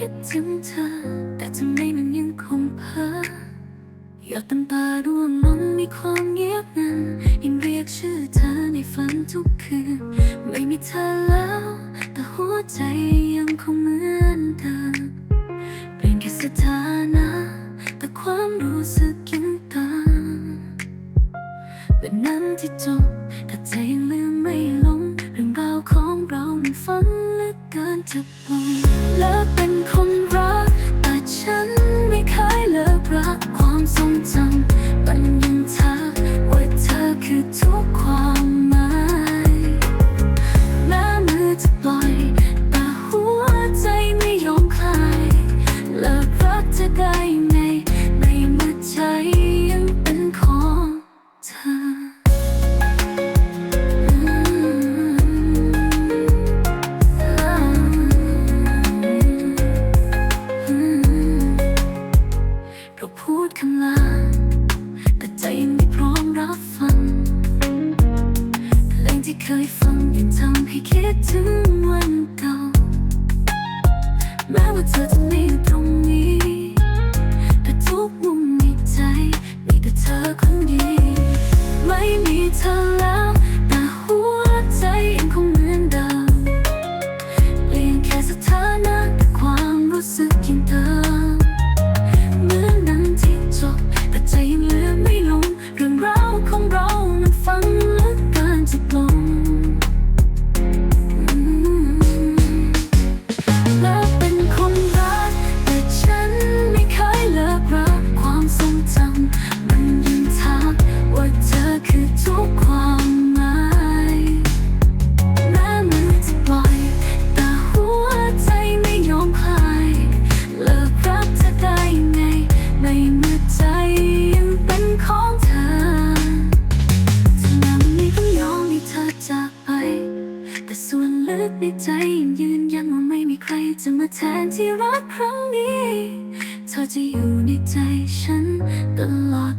คิดถึงเธอ แต่ทำไมมันยังคงเพ้อหยดน้ำตาร่วงลงในความเงียบนั้นยังเรียกชื่อเธอในฝันทุกคืน ไม่มีเธอแล้ว แต่หัวใจยังคงเหมือนเดิมเปลี่ยนแค่สถานะ แต่ความรู้สึกยังตามเป็นนั้นที่จบแต่ใจยังลืมไม่ลง เรื่องราวของเรามันฝันเหลือเกินจะปลง เลิกเป็นคน ข้างล่างแต่ใจยังไม่พร้อมรับฟังเพลงที่เคยฟังยังทำให้คิดถึงวันเก่าแม้ว่าเธอจะไม่ ลึกในใจยังยืนยันว่าไม่มีใครจะมาแทนที่รักครั้งนี้ เธอจะอยู่ในใจฉันตลอด